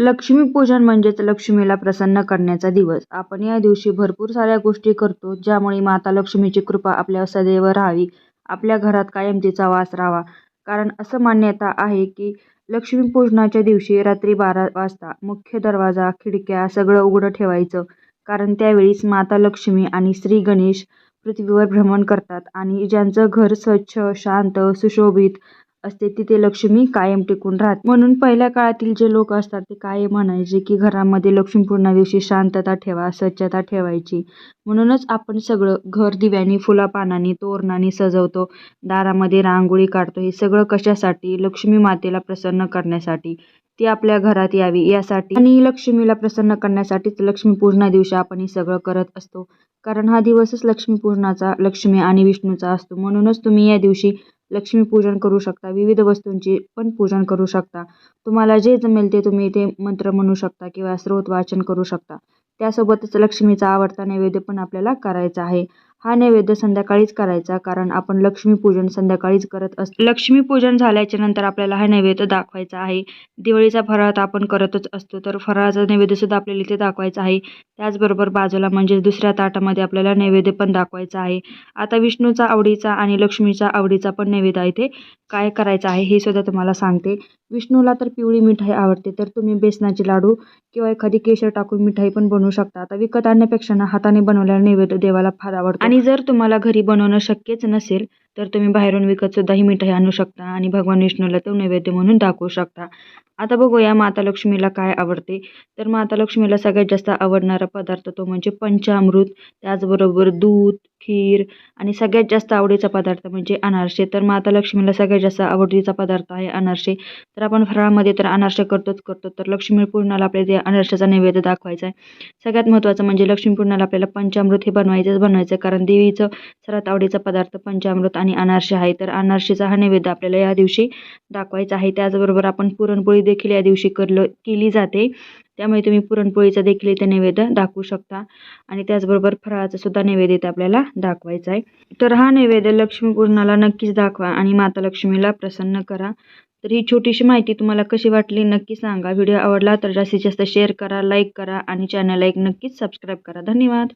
लक्ष्मीपूजन म्हणजेच लक्ष्मीला प्रसन्न करण्याचा दिवस. आपण या दिवशी भरपूर साऱ्या गोष्टी करतो ज्यामुळे माता लक्ष्मीची कृपा आपल्या सदैव राहावी, आपल्या घरात कायम तिचा वास राहावा. कारण असं मान्यता आहे की लक्ष्मीपूजनाच्या दिवशी रात्री बारा वाजता मुख्य दरवाजा, खिडक्या सगळं उघडं ठेवायचं. कारण त्यावेळीस माता लक्ष्मी आणि श्री गणेश पृथ्वीवर भ्रमण करतात आणि ज्यांचं घर स्वच्छ, शांत, सुशोभित असते तिथे लक्ष्मी कायम टिकून राहते. म्हणून पहिल्या काळातील जे लोक असतात ते कायम म्हणायचे की घरामध्ये लक्ष्मीपूजनादिवशी शांतता ठेवा, स्वच्छता ठेवायची. म्हणूनच आपण सगळं घर दिव्यानी फुलापानांनी, तोरणांनी सजवतो, दारामध्ये रांगोळी काढतो. हे सगळं कशासाठी? लक्ष्मी मातेला प्रसन्न करण्यासाठी. ती आपल्या घरात यावी यासाठी आणि लक्ष्मीला प्रसन्न करण्यासाठीच लक्ष्मीपूजनादिवशी आपण हे सगळं करत असतो. कारण हा दिवसच लक्ष्मीपूजनाचा, लक्ष्मी आणि विष्णूचा असतो. म्हणूनच तुम्ही या दिवशी लक्ष्मीपूजन करू शकता. विविध वस्तूंची पण पूजन करू शकता. तुम्हाला जे जमेल ते तुम्ही ते मंत्र म्हणू शकता किंवा स्रोत वाचन करू शकता. त्यासोबतच लक्ष्मीचा आवडता नैवेद्य पण आपल्याला करायचा आहे. हा नैवेद्य संध्याकाळीच करायचा कारण आपण लक्ष्मीपूजन संध्याकाळीच करत असतो. लक्ष्मीपूजन झाल्याच्यानंतर आपल्याला हा नैवेद्य दाखवायचा आहे. दिवाळीचा फराळ तर आपण करतच असतो तर फराळाचा नैवेद्यसुद्धा आपल्याला इथे दाखवायचा आहे. त्याचबरोबर बाजूला म्हणजेच दुसऱ्या ताटामध्ये आपल्याला नैवेद्य पण दाखवायचा आहे. आता विष्णूचा आवडीचा आणि लक्ष्मीचा आवडीचा पण नैवेद्य इथे काय करायचं आहे हे सुद्धा तुम्हाला सांगते. विष्णूला तर पिवळी मिठाई आवडते तर तुम्ही बेसनाचे लाडू किंवा एखादी केशर टाकून मिठाई पण बनवू शकता. आता विकत आणण्यापेक्षा ना हाताने बनवलेला नैवेद्य देवाला फार आवडतो. आणि जर तुम्हाला घरी बनवणं शक्यच नसेल तर तुम्ही बाहेरून विकतसुद्धा ही मिठाई आणू शकता आणि भगवान विष्णूला तो नैवेद्य म्हणून दाखवू शकता. आता बघूया माता लक्ष्मीला काय आवडते. तर माता लक्ष्मीला सगळ्यात जास्त आवडणारा पदार्थ तो म्हणजे पंचामृत, त्याचबरोबर दूध, खीर आणि सगळ्यात जास्त आवडीचा पदार्थ म्हणजे अनारसे. तर माता लक्ष्मीला सगळ्यात जास्त आवडीचा पदार्थ आहे अनारसे. तर आपण फराळामध्ये तर अनारसे करतोच करतो. तर लक्ष्मीपूजनाला आपल्याला ते अनारशाचा नैवेद्य दाखवायचा आहे. सगळ्यात महत्त्वाचं म्हणजे लक्ष्मीपूजनाला आपल्याला पंचामृत हे बनवायचंच बनवायचं कारण देवीचं सर्वात आवडीचा पदार्थ पंचामृत आणि अनारसे आहे. तर अनारसेचा हा नैवेद्य आपल्याला या दिवशी दाखवायचा आहे. त्याचबरोबर आपण पुरणपोळी देखील या दिवशी करलं केली जाते. त्यामुळे तुम्ही पुरणपोळीचा देखील इथे नैवेद्य दाखवू शकता आणि त्याचबरोबर फराळाचा सुद्धा नैवेद्य इथे आपल्याला दाखवायचा आहे. तर हा नैवेद्य लक्ष्मीपूजनाला नक्कीच दाखवा आणि माता लक्ष्मीला प्रसन्न करा. तर ही छोटीशी माहिती तुम्हाला कशी वाटली नक्की सांगा. व्हिडिओ आवडला तर जास्तीत जास्त शेअर करा, लाईक करा आणि चॅनलला एक नक्कीच सबस्क्राईब करा. धन्यवाद.